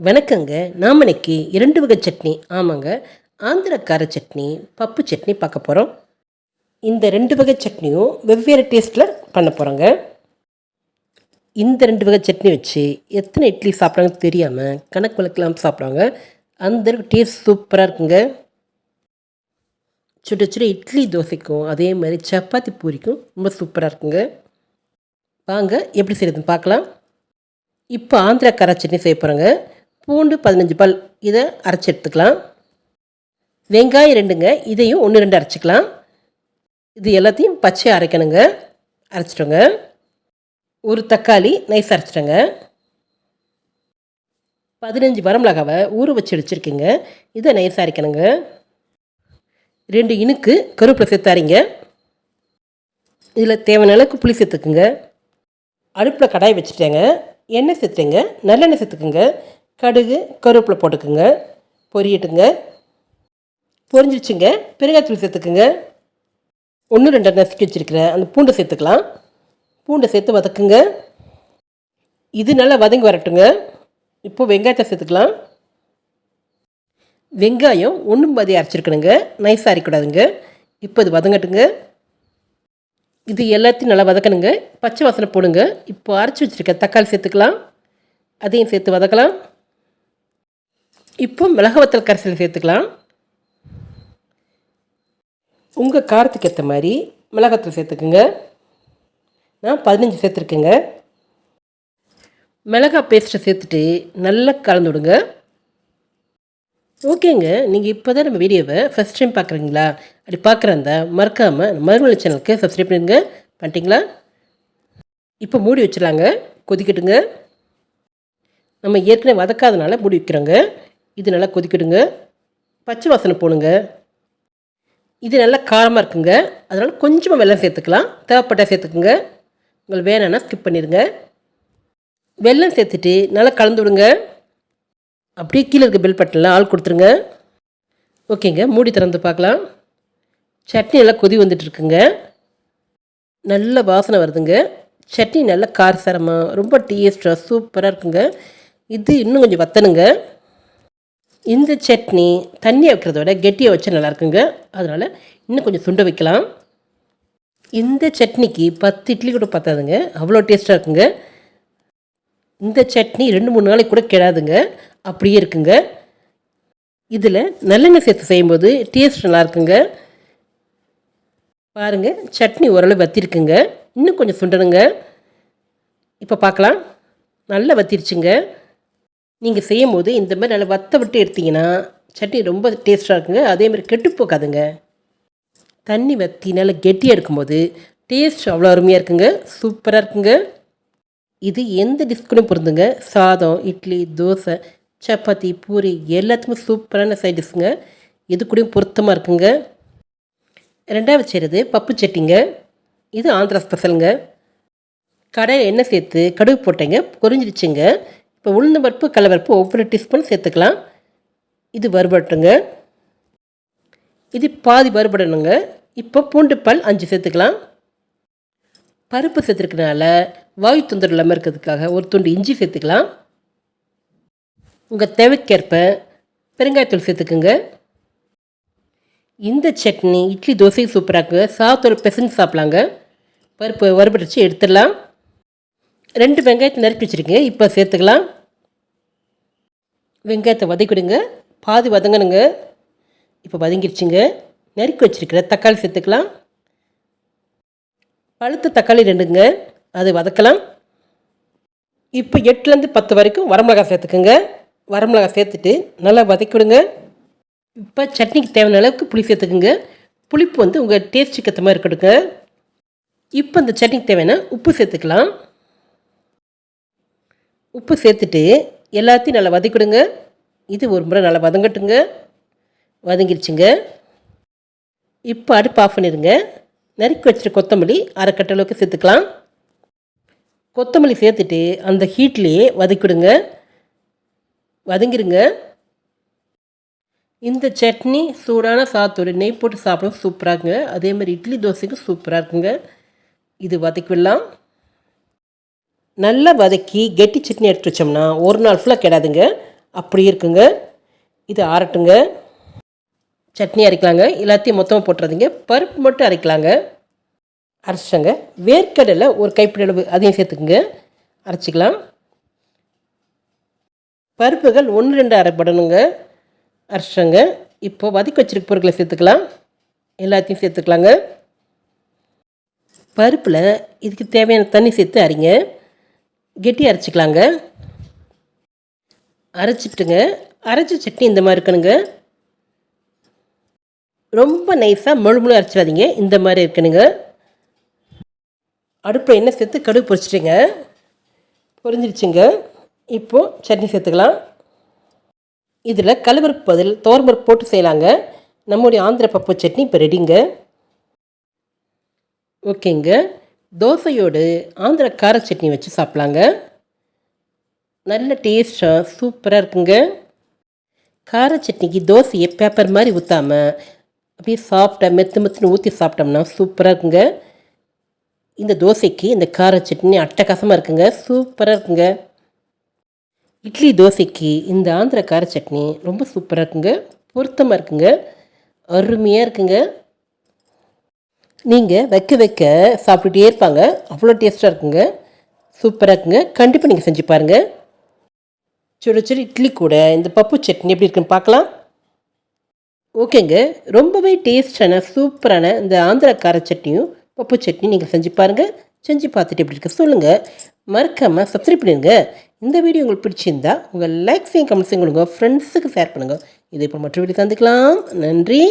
வணக்கங்க. நாம் இன்னைக்கு இரண்டு வகை சட்னி. ஆமாங்க. ஆந்திர கார சட்னி பப்பு சட்னி பார்க்க போகிறோம் இந்த ரெண்டு வகை சட்னியும் வெவ்வேறு டேஸ்ட்டில் பண்ண போகிறோங்க இந்த ரெண்டு வகை சட்னி வச்சு எத்தனை இட்லி சாப்பிட்றாங்கன்னு தெரியாமல் கணக்கு வழக்கெல்லாம் சாப்பிட்றாங்க. அந்த டேஸ்ட் சூப்பராக இருக்குங்க. சுட சுட இட்லி தோசைக்கும் அதே மாதிரி சப்பாத்தி பூரிக்கும் ரொம்ப சூப்பராக இருக்குங்க. வாங்க எப்படி செய்யறதுன்னு பார்க்கலாம். இப்போ ஆந்திரா கார சட்னி செய்ய போகிறோங்க பூண்டு பதினஞ்சு பல். இதை அரைச்சி எடுத்துக்கலாம். வெங்காயம் ரெண்டுங்க. இதையும் ஒன்று ரெண்டு அரைச்சிக்கலாம். இது எல்லாத்தையும் பச்சை அரைக்கணுங்க. அரைச்சிட்டோங்க. ஒரு தக்காளி நைஸ் அரைச்சிட்டோங்க. பதினஞ்சு வரமிளகாவை ஊற வச்சு அடிச்சிருக்கீங்க இதை நைஸ் அரைக்கணுங்க. ரெண்டு இனுக்கு கருவேப்பிலை சேர்த்தாரிங்க இதில் தேவையான அளவுக்கு புளி சேர்த்துக்குங்க. அடுப்பில் கடாய் வச்சுட்டேங்க. எண்ணெய் சேர்த்துங்க நல்லெண்ணெய் சேர்த்துக்குங்க. கடுகு கருவேப்பிலை போட்டுக்குங்க. பொரியட்டுங்க. பொரிஞ்சிருச்சுங்க. பெருங்காயத்தூள் சேர்த்துக்குங்க. ஒன்று ரெண்டு நசுக்கி வச்சுருக்கிறேன் அந்த பூண்டை சேர்த்துக்கலாம். பூண்டை சேர்த்து வதக்குங்க. இது நல்லா வதங்கி வரட்டுங்க. இப்போ வெங்காயத்தை சேர்த்துக்கலாம். வெங்காயம் ஒன்றும் பாதி அரைச்சிருக்கணுங்க. நைஸாக அரைக்கூடாதுங்க இப்போ இது வதங்கட்டுங்க. இது எல்லாத்தையும் நல்லா வதக்கணுங்க. பச்சை வாசனை போடுங்க. இப்போ அரைச்சி வச்சுருக்க தக்காளி சேர்த்துக்கலாம். அதையும் சேர்த்து வதக்கலாம். இப்போ மிளகு வத்தல் கரைசல் சேர்த்துக்கலாம். உங்கள் காரத்துக்கு ஏற்ற மாதிரி மிளகாத்தூள் சேர்த்துக்குங்க. நான் பதினஞ்சு சேர்த்துருக்கேங்க. மிளகா பேஸ்ட்டை சேர்த்துட்டு நல்லா கலந்து விடுங்க. ஓகேங்க நீங்கள் இப்போ தான் நம்ம வீடியோவை ஃபஸ்ட் டைம் பார்க்குறீங்களா அப்படி பார்க்குறந்த மறக்காமல் மறுமொழி சேனலுக்கு சப்ஸ்கிரைப் பண்ணுங்க பண்ணிட்டீங்களா? இப்போ மூடி வச்சிடலாங்க. கொதிக்கட்டுங்க. நம்ம ஏற்கனவே வதக்காதனால மூடி வைக்கிறோங்க. இது நல்லா கொதிக்கிடுங்க பச்சை வாசனை போடுங்க. இது நல்லா காரமாக இருக்குங்க. அதனால் கொஞ்சமாக வெல்லம் சேர்த்துக்கலாம். தேவைப்பட்டால் சேர்த்துக்குங்க. உங்களுக்கு வேணான்னா ஸ்கிப் பண்ணிடுங்க. வெல்லம் சேர்த்துட்டு நல்லா கலந்து விடுங்க. அப்படியே கீழே இருக்க பெல் பட்டனில் ஆள் கொடுத்துருங்க. ஓகேங்க. மூடி திறந்து பார்க்கலாம். சட்னி நல்லா கொதி வந்துட்டுருக்குங்க நல்ல வாசனை வருதுங்க. சட்னி நல்ல காரசாரமாக ரொம்ப டேஸ்ட்டாக சூப்பராக இருக்குங்க. இது இன்னும் கொஞ்சம் வத்தணுங்க. இந்த சட்னி தண்ணியை வைக்கிறத விட கெட்டியை வச்சு நல்லா இருக்குங்க. அதனால் இன்னும் கொஞ்சம் சுண்ட வைக்கலாம். இந்த சட்னிக்கு பத்து இட்லி கூட பத்தாதுங்க. அவ்வளோ டேஸ்ட்டாக இருக்குங்க. இந்த சட்னி ரெண்டு மூணு நாளைக்கு கூட கெடாதுங்க. அப்படியே இருக்குங்க. இதில் நல்லெண்ணெய் சேர்த்து செய்யும்போது டேஸ்ட் நல்லா இருக்குங்க. பாருங்கள் சட்னி ஓரளவு வத்திருக்குங்க. இன்னும் கொஞ்சம் சுண்டணுங்க. இப்போ பார்க்கலாம். நல்லா வத்திருச்சுங்க. நீங்கள் செய்யும் போது இந்த மாதிரி நல்லா வத்த விட்டு எடுத்தீங்கன்னா சட்னி ரொம்ப டேஸ்ட்டாக இருக்குங்க. அதே மாதிரி கெட்டு போகாதுங்க. தண்ணி வற்றி நல்லா கெட்டியாக இருக்கும்போது டேஸ்ட் அவ்வளோ அருமையாக இருக்குங்க. சூப்பராக இருக்குங்க. இது எந்த டிஷ்குலையும் பொருந்துங்க சாதம் இட்லி தோசை சப்பாத்தி பூரி எல்லாத்துக்குமே சூப்பரான சைட் டிஷ்ஷுங்க இது கூடயும் பொருத்தமாக இருக்குங்க. ரெண்டாவது செய்கிறது பப்பு சட்டிங்க. இது ஆந்திரா ஸ்பெஷலுங்க கடையில் எண்ணெய் சேர்த்து கடுகு போட்டேங்க. பொரிஞ்சிருச்சுங்க இப்போ உளுந்த பருப்பு கடலப்பருப்பு ஒவ்வொரு டீஸ்பூன் சேர்த்துக்கலாம். இது வறுபட்டுங்க இது பாதி வறுபடணுங்க. இப்போ பூண்டு பால் அஞ்சு சேர்த்துக்கலாம். பருப்பு சேர்த்துருக்கனால வாயு தொந்தரவு இல்லாமல் இருக்கிறதுக்காக ஒரு துண்டு இஞ்சி சேர்த்துக்கலாம். உங்கள் தேவைக்கேற்ப பெருங்காயத்தூள் சேர்த்துக்குங்க. இந்த சட்னி இட்லி தோசை சூப்பராக சாத்தோட பெசஞ்சு சாப்பிட்லாங்க. பருப்பு வறுபடிச்சு எடுத்துடலாம். ரெண்டு வெங்காயத்தை நறுக்கி வச்சுருக்கீங்க இப்போ சேர்த்துக்கலாம். வெங்காயத்தை வதக்கிடுங்க. பாதி வதங்கணுங்க. இப்போ வதங்கிருச்சுங்க. நறுக்கி வச்சுருக்கிற தக்காளி சேர்த்துக்கலாம். பழுத்த தக்காளி ரெண்டுங்க. அது வதக்கலாம். இப்போ எட்டுலேருந்து பத்து வரைக்கும் வரமிளகாய் சேர்த்துக்குங்க. வரமிளகாய் சேர்த்துட்டு நல்லா வதக்கி விடுங்க இப்போ சட்னிக்கு தேவையான அளவுக்கு புளி சேர்த்துக்குங்க. புளிப்பு வந்து உங்கள் டேஸ்ட்டுக்கு ஏற்ற மாதிரி இருக்கட்டுங்க இப்போ இந்த சட்னிக்கு தேவையான உப்பு சேர்த்துக்கலாம். உப்பு சேர்த்துட்டு எல்லாத்தையும் நல்லா வதக்கிடுங்க. இது ஒரு முறை நல்லா வதங்கட்டுங்க. வதங்கிடுச்சுங்க இப்போ அடுப்பு ஆஃப் பண்ணிடுங்க. நறுக்கி வச்சுட்டு கொத்தமல்லி அரைக்கட்டளவுக்கு அளவுக்கு சேர்த்துக்கலாம். கொத்தமல்லி சேர்த்துட்டு அந்த ஹீட்லேயே வதக்கிடுங்க. வதங்கிடுங்க இந்த சட்னி சூடான சாத்தோடு நெய் போட்டு சாப்பிடவும் சூப்பராக இருக்குங்க. அதே மாதிரி இட்லி தோசைக்கும் சூப்பராக இருக்குங்க. இது வதக்கிவிடலாம் நல்லா வதக்கி கெட்டி சட்னி எடுத்து வச்சோம்னா ஒரு நாள் ஃபுல்லாக கெடாதுங்க. அப்படி இருக்குங்க. இது ஆறட்டுங்க. சட்னி அரைக்கலாங்க. எல்லாத்தையும் மொத்தமாக போட்டுறதுங்க. பருப்பு மட்டும் அரைக்கலாங்க. அரைச்சிட்டாங்க. வேர்க்கடலை ஒரு கைப்பிடி அளவு அதையும் சேர்த்துக்குங்க. அரைச்சிக்கலாம். பருப்புகள் ஒன்று ரெண்டு அரைப்படணுங்க. அரைச்சிட்டாங்க. இப்போ வதக்கி வச்சிருக்க பொருட்களை சேர்த்துக்கலாம். எல்லாத்தையும் சேர்த்துக்கலாங்க. பருப்பில் இதுக்கு தேவையான தண்ணி சேர்த்து அரைங்க. கெட்டி அரைச்சிக்கலாங்க. அரைச்சிட்டுங்க. அரைச்ச சட்னி இந்த மாதிரி இருக்கணுங்க. ரொம்ப நைஸாக முழு முழு அரைச்சிடாதீங்க. இந்த மாதிரி இருக்கணுங்க. அடுப்பில் எண்ணெய் சேர்த்து கடுகு பொரிச்சிட்டுங்க? பொரிஞ்சிருச்சுங்க. இப்போது சட்னி சேர்த்துக்கலாம். இதில் கலவரப்பு பதில் தோரம்பருப்பு போட்டு செய்யலாங்க. நம்முடைய ஆந்திர பப்பு சட்னி இப்போ ரெடிங்க ஓகேங்க. தோசையோடு ஆந்திர கார சட்னி வச்சு சாப்பிட்லாங்க. நல்ல டேஸ்ட்டாக சூப்பராக இருக்குங்க. கார சட்னிக்கு தோசையை பேப்பர் மாதிரி ஊற்றாமல் அப்படியே சாஃப்டாக மெத்து மெத்துன்னு ஊற்றி சாப்பிட்டோம்னா சூப்பராக இருக்குங்க. இந்த தோசைக்கு இந்த கார சட்னி அட்டகாசமாக இருக்குங்க. சூப்பராக இருக்குங்க. இட்லி தோசைக்கு இந்த ஆந்திர கார சட்னி ரொம்ப சூப்பராக இருக்குங்க. பொருத்தமாக இருக்குங்க. அருமையாக இருக்குங்க. நீங்கள் வைக்க வைக்க சாப்பிட்டுட்டே இருப்பாங்க. அவ்வளோ டேஸ்ட்டாக இருக்குங்க. சூப்பராக இருக்குங்க. கண்டிப்பாக நீங்கள் செஞ்சு பாருங்கள் சுட சுட இட்லி கூட இந்த பப்பு சட்னி எப்படி இருக்குன்னு பார்க்கலாம். ஓகேங்க. ரொம்பவே டேஸ்டான சூப்பரான இந்த ஆந்திரா கார சட்னியும் பப்பு சட்னி நீங்கள் செஞ்சு பாருங்கள் செஞ்சு பார்த்துட்டு எப்படி இருக்க சொல்லுங்கள் மறக்காமல் சப்ஸ்கிரைப் பண்ணிடுங்க. இந்த வீடியோ உங்களுக்கு பிடிச்சிருந்தா உங்கள் லைக்ஸையும் கமெண்ட்ஸையும் கொடுங்க. ஃப்ரெண்ட்ஸுக்கு ஷேர் பண்ணுங்கள் இதே இப்போ மற்ற வீடியோ சந்திக்கலாம். நன்றி.